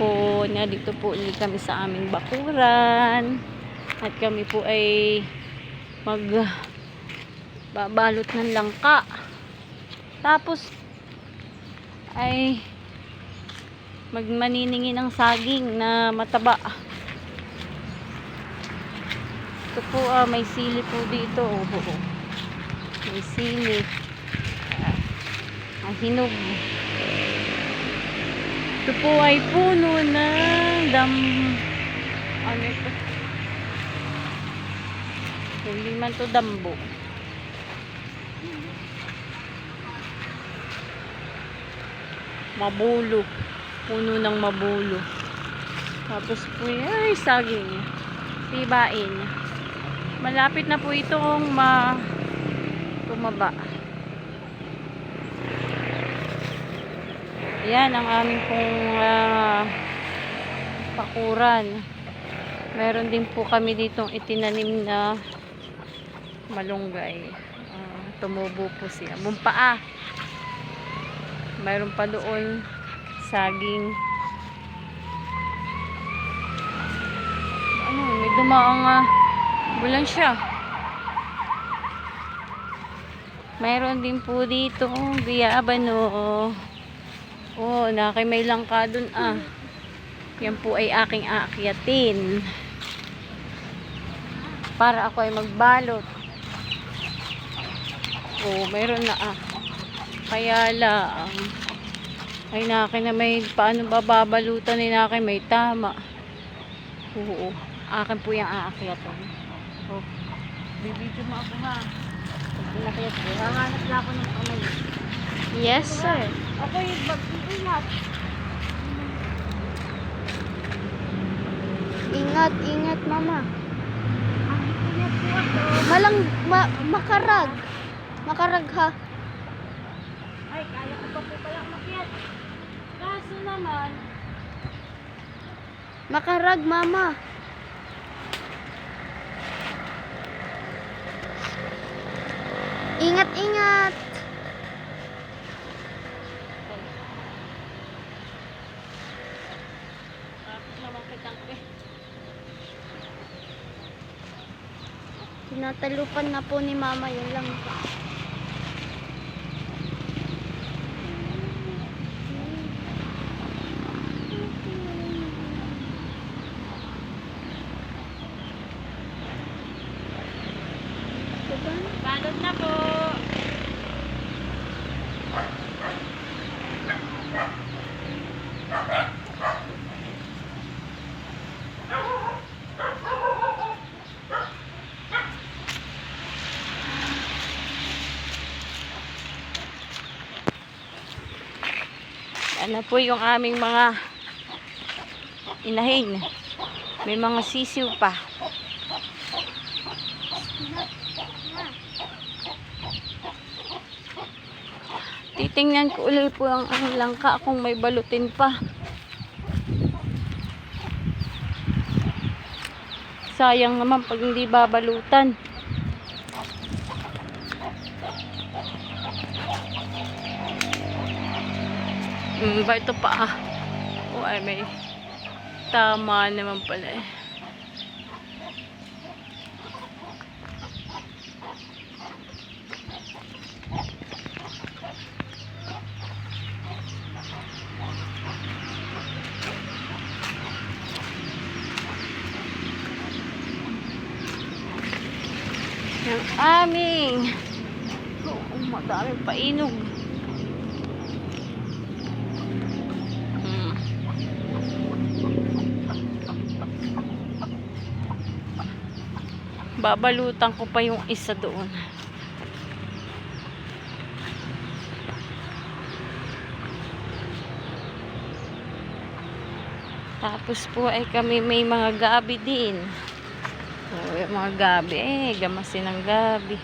hapon. Nga dito po ulit kami sa aming bakuran. At kami po ay mag babalot ng langka. Tapos ay magmaniningin ng saging na mataba. Ito po ah, may sili po dito. Oh, oh, oh. May sili. Ah, hinog. Ito po ay puno ng dam... Ano ito? Hindi man to dambo. Mabulo. Puno ng mabulo. Tapos po ay saging. Tibain. Malapit na po itong ma tumaba. Ayan ang aming pong ah, pakuran. Meron din po kami ditong itinanim na malunggay. Ah, tumubo po siya. Bumpaa. Mayroon pa doon saging. Ano, may dumaang uh, bulan siya. Mayroon din po dito biyabano. Oh, nakay may langka dun ah. Yan po ay aking aakyatin. Para ako ay magbalot. Oh, mayroon na ah. Kaya lang. Ay naki na may paano bababalutan ni naki may tama. Oo. Akin po yung aakyatin. Oh. Bibidyo mo ako ha. Pag pinakyat ko, hanganap na ako ng kamay. Yes, sir. Ako yung mag-iingat. Ingat, ingat mama. Malang, ma, makarag. Makarag ha. Ay, kaya ko pa po pala umakyat. Kaso naman, Makarag mama. Ingat, ingat. Tapos naman kitang eh. Tinatalupan na po ni mama yun lang. Diba? Balot na po. Ano po yung aming mga inahin. May mga sisiw pa. Titingnan ko ulit po ang, ang langka kung may balutin pa. Sayang naman pag hindi babalutan. Hmm, ba ito pa ah. Oh, ay may tama naman pala eh. Yung aming oh, madaming painog. babalutan ko pa yung isa doon. Tapos po ay kami may mga gabi din. O, mga gabi. Eh gamasin ng gabi.